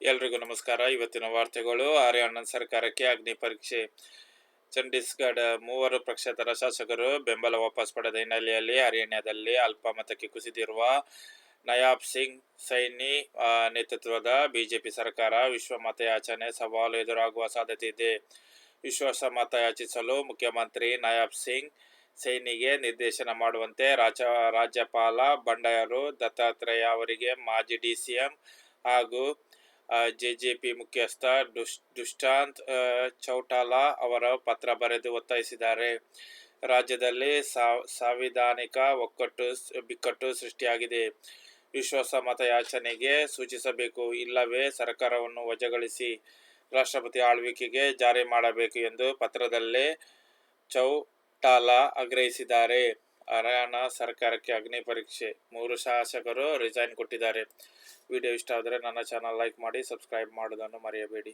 ಎಲ್ರಿಗೂ ನಮಸ್ಕಾರ. ಇವತ್ತಿನ ವಾರ್ತೆಗಳು ಹರಿಯಾಣ ಸರ್ಕಾರಕ್ಕೆ ಅಗ್ನಿ ಪರೀಕ್ಷೆ. ಚಂಡೀಸ್ಗಢ ಮೂವರು ಪಕ್ಷೇತರ ಶಾಸಕರು ಬೆಂಬಲ ವಾಪಸ್ ಪಡೆದ ಹಿನ್ನೆಲೆಯಲ್ಲಿ ಹರಿಯಾಣದಲ್ಲಿ ಅಲ್ಪಮತಕ್ಕೆ ಕುಸಿದಿರುವ ನಯಾಬ್ ಸಿಂಗ್ ಸೈನಿ ನೇತೃತ್ವದ ಬಿಜೆಪಿ ಸರ್ಕಾರ ವಿಶ್ವಮತಯಾಚನೆ ಸವಾಲು ಎದುರಾಗುವ ಸಾಧ್ಯತೆ ಇದೆ. ವಿಶ್ವಾಸ ಮತ ಯಾಚಿಸಲು ಮುಖ್ಯಮಂತ್ರಿ ನಯಾಬ್ ಸಿಂಗ್ ಸೈನಿಗೆ ನಿರ್ದೇಶನ ಮಾಡುವಂತೆ ರಾಜ ರಾಜ್ಯಪಾಲ ಬಂಡಾಯರು ದತ್ತಾತ್ರೇಯ ಅವರಿಗೆ ಮಾಜಿ ಡಿಸಿಎಂ ಹಾಗೂ ಜೆಜೆಪಿ ಮುಖ್ಯಸ್ಥ ದುಶ್ ದುಷ್ಟಾಂತ್ ಚೌಟಾಲಾ ಅವರ ಪತ್ರ ಬರೆದು ಒತ್ತಾಯಿಸಿದ್ದಾರೆ. ರಾಜ್ಯದಲ್ಲಿ ಸಾಂವಿಧಾನಿಕ ಒಕ್ಕಟ್ಟು ಬಿಕ್ಕಟ್ಟು ಸೃಷ್ಟಿಯಾಗಿದೆ. ವಿಶ್ವಾಸ ಮತಯಾಚನೆಗೆ ಸೂಚಿಸಬೇಕು, ಇಲ್ಲವೇ ಸರ್ಕಾರವನ್ನು ವಜಾಗೊಳಿಸಿ ರಾಷ್ಟ್ರಪತಿ ಆಳ್ವಿಕೆಗೆ ಜಾರಿ ಮಾಡಬೇಕು ಎಂದು ಪತ್ರದಲ್ಲೇ ಚೌಟಾಲಾ ಆಗ್ರಹಿಸಿದ್ದಾರೆ. ಹರಿಯಾಣ ಸರ್ಕಾರಕ್ಕೆ ಅಗ್ನಿ ಪರೀಕ್ಷೆ. ಮೂರು ಶಾಸಕರು ರಿಸೈನ್ ಕೊಟ್ಟಿದ್ದಾರೆ. ವಿಡಿಯೋ ಇಷ್ಟ ಆದರೆ ನನ್ನ ಚಾನಲ್ ಲೈಕ್ ಮಾಡಿ, ಸಬ್ಸ್ಕ್ರೈಬ್ ಮಾಡೋದನ್ನು ಮರೆಯಬೇಡಿ.